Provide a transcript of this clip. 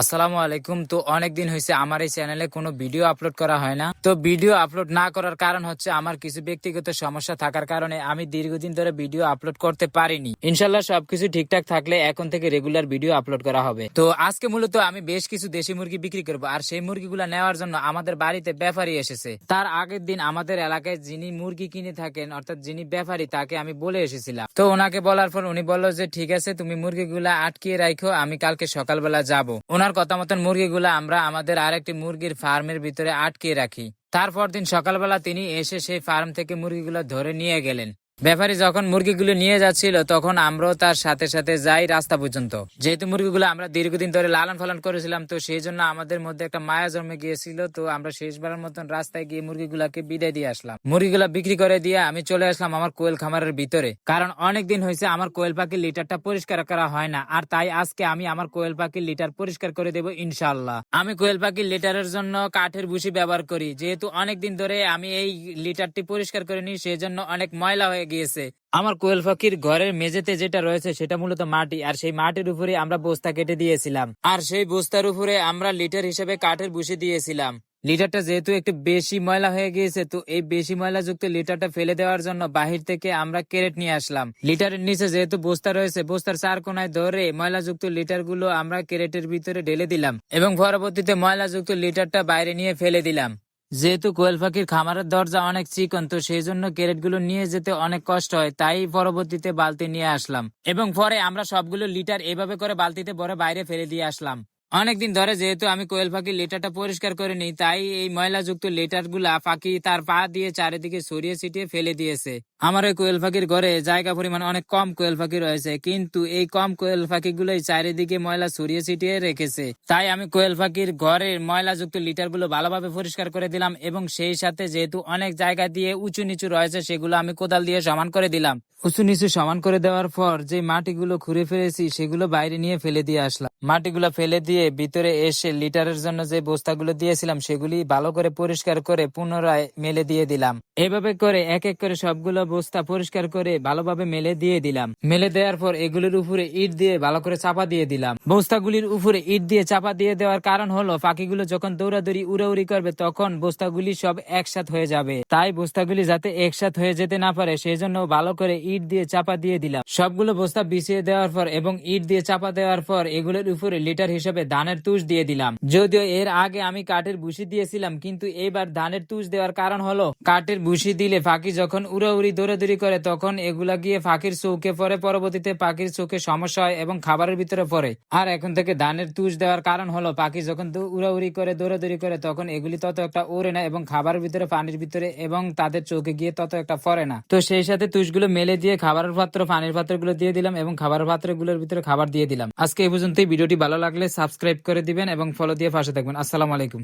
আসসালামু আলাইকুম। তো অনেকদিন হয়েছে আমার এই চ্যানেলে কোনো ভিডিও আপলোড করা হয় না। তো ভিডিও আপলোড না করার কারণ হচ্ছে আমার কিছু ব্যক্তিগত সমস্যা থাকার কারণে আমি দীর্ঘদিন ধরে ভিডিও আপলোড করতে পারিনি। ইনশাল্লাহ সবকিছু ঠিকঠাক থাকলে এখন থেকে রেগুলার ভিডিও আপলোড করা হবে। তো আজকে মূলত আমি বেশ কিছু দেশি মুরগি বিক্রি করব আর সেই মুরগিগুলো নেওয়ার জন্য আমাদের বাড়িতে ব্যাপারী এসেছে। তার আগের দিন আমাদের এলাকায় যিনি মুরগি কিনে থাকেন, অর্থাৎ যিনি ব্যাপারী, তাকে আমি বলে এসেছিলাম। তো ওনাকে বলার পর উনি বলল যে, ঠিক আছে, তুমি মুরগিগুলা আটকিয়ে রাখো আমি কালকে সকালবেলা যাব। ওনার কথা মতন মুরগিগুলো আমরা আমাদের আরেকটি মুরগির ফার্মের ভিতরে আটকে রাখি। তারপর দিন সকালবেলা তিনি এসে সেই ফার্ম থেকে মুরগিগুলো ধরে নিয়ে গেলেন। ব্যাপারী যখন মুরগিগুলো নিয়ে যাচ্ছিল, তখন আমরাও তার সাথে সাথে যাই রাস্তা পর্যন্ত। যেহেতু মুরগিগুলো আমরা দীর্ঘদিন ধরে লালন পালন করেছিলাম, তো সেই জন্য আমাদের মধ্যে একটা মায়া জন্মে গিয়েছিল, তো আমরা শেষবারের মতন রাস্তায় গিয়ে মুরগিগুলাকে বিদায় দিয়ে আসলাম। মুরগিগুলা বিক্রি করে দিয়ে আমি চলে আসলাম আমার কোয়েল খামারের ভিতরে। কারণ অনেক দিন হয়েছে আমার কোয়েল পাখির লিটারটা পরিষ্কার করা হয় না, আর তাই আজকে আমি আমার কোয়েল পাখির লিটার পরিষ্কার করে দেবো ইনশাল্লাহ আমি কোয়েল পাখির লিটারের জন্য কাঠের ভুসি ব্যবহার করি, যেহেতু অনেক দিন ধরে আমি এই লিটারটি পরিষ্কার করিনি, সেজন্য অনেক ময়লা হয়ে গিয়েছে। আমার কোয়েল পাখির ঘরের মেঝেতে যেটা রয়েছে সেটা মূলত মাটি, আর সেই মাটির উপরে আমরা বস্তা কেটে দিয়েছিলাম। আর সেই বস্তার উপরে আমরা লিটার হিসেবে কাঠের ভুসি দিয়েছিলাম। লিটারটা যেহেতু একটু বেশি ময়লা হয়ে গিয়েছে, তো এই বেশি ময়লা যুক্ত লিটারটা ফেলে দেওয়ার জন্য বাহির থেকে আমরা ক্যারেট নিয়ে আসলাম। লিটারের নিচে যেহেতু বস্তা রয়েছে, বস্তার চার কোনায় ধরে ময়লা যুক্ত লিটারগুলো আমরা ক্যারেটের ভিতরে ঢেলে দিলাম এবং পরবর্তীতে ময়লা যুক্ত লিটারটা বাইরে নিয়ে ফেলে দিলাম। যেহেতু কোয়েল পাখির খামারের দরজা অনেক চিকন, তো সেই জন্য ক্যারেটগুলো নিয়ে যেতে অনেক কষ্ট হয়, তাই পরবর্তীতে বালতি নিয়ে আসলাম। এবং পরে আমরা সবগুলো লিটার এভাবে করে বালতিতে ভরে বাইরে ফেলে দিয়ে আসলাম। অনেকদিন ধরে যেহেতু আমি কোয়েল পাখির লিটারটা পরিষ্কার করে নিই তাই এই ময়লাযুক্ত লিটারগুলা পাখি তার পা দিয়ে চারিদিকে সরিয়ে ছিটিয়ে ফেলে দিয়েছে। আমার ওই কোয়েল পাখির ঘরে জায়গা পরিমাণ অনেক কম কোয়েল পাখি রয়েছে, কিন্তু এই কম কোয়েল পাখিগুলোই চারিদিকে ময়লা ছড়িয়ে ছিটিয়ে রেখেছে। তাই আমি কোয়েল পাখির ঘরের ময়লাযুক্ত লিটারগুলো ভালোভাবে পরিষ্কার করে দিলাম এবং সেই সাথে যেহেতু অনেক জায়গা দিয়ে উঁচু নিচু রয়েছে, সেগুলো আমি কোদাল দিয়ে সমান করে দিলাম। উঁচু নিচু সমান করে দেওয়ার পর যে মাটিগুলো খুঁড়ে ফেলেছি, সেগুলো বাইরে নিয়ে ফেলে দিয়ে আসলাম। মাটিগুলো ফেলে দিয়ে ভিতরে এসে লিটারের জন্য যে বস্তাগুলো দিয়েছিলাম, সেগুলি ভালো করে পরিষ্কার করে পুনরায় মেলে দিয়ে দিলাম। এভাবে করে এক এক করে সবগুলো বস্তা পরিষ্কার করে ভালোভাবে মেলে দিয়ে দিলাম। মেলে দেওয়ার পর এগুলোর উপরে ইট দিয়ে ভালো করে চাপা দিয়ে দিলাম। বস্তাগুলির উপরে ইট দিয়ে চাপা দিয়ে দেওয়ার কারণ হলো, পাখিগুলো যখন দৌড়াদৌড়ি উড়াউড়ি করবে, তখন বস্তাগুলি সব একসাথ হয়ে যাবে। তাই বস্তাগুলি যাতে একসাথ হয়ে যেতে না পারে সেই জন্য ভালো করে ইট দিয়ে চাপা দিয়ে দিলাম। সবগুলো বস্তা বিছিয়ে দেওয়ার পর এবং ইট দিয়ে চাপা দেওয়ার পর এগুলোর উপরে লিটার হিসেবে ধানের তুষ দিয়ে দিলাম। যদিও এর আগে আমি কাঠের ভুসি দিয়েছিলাম, কিন্তু এবার ধানের তুষ দেওয়ার কারণ হলো, কাঠের ভুসি দিলে পাখি যখন উড়াউড়ি দৌড়াদৌড়ি করে, তখন এগুলা গিয়ে পাখির চৌকে পরে পরবর্তীতে পাখির চোখে সমস্যা হয় এবং খাবারের ভিতরে পড়ে। আর এখন থেকে ধানের তুষ দেওয়ার কারণ হলো, পাখি যখন উড়াউড়ি করে, দৌড়াদৌড়ি করে, তখন এগুলি তত একটা ওড়ে না এবং খাবারের ভিতরে, পানির ভিতরে এবং তাদের চোখে গিয়ে তত একটা পড়ে না। তো সেই সাথে তুষগুলো মেলে দিয়ে খাবারের পাত্র, পানির পাত্রগুলো দিয়ে দিলাম এবং খাবারের পাত্রগুলোর ভিতরে খাবার দিয়ে দিলাম। আজকে এই পর্যন্তই। ভিডিওটি ভালো লাগলে সাবস্ক্রাইব করে দিবেন এবং ফলো দিয়ে পাশে থাকবেন। আসসালামু আলাইকুম।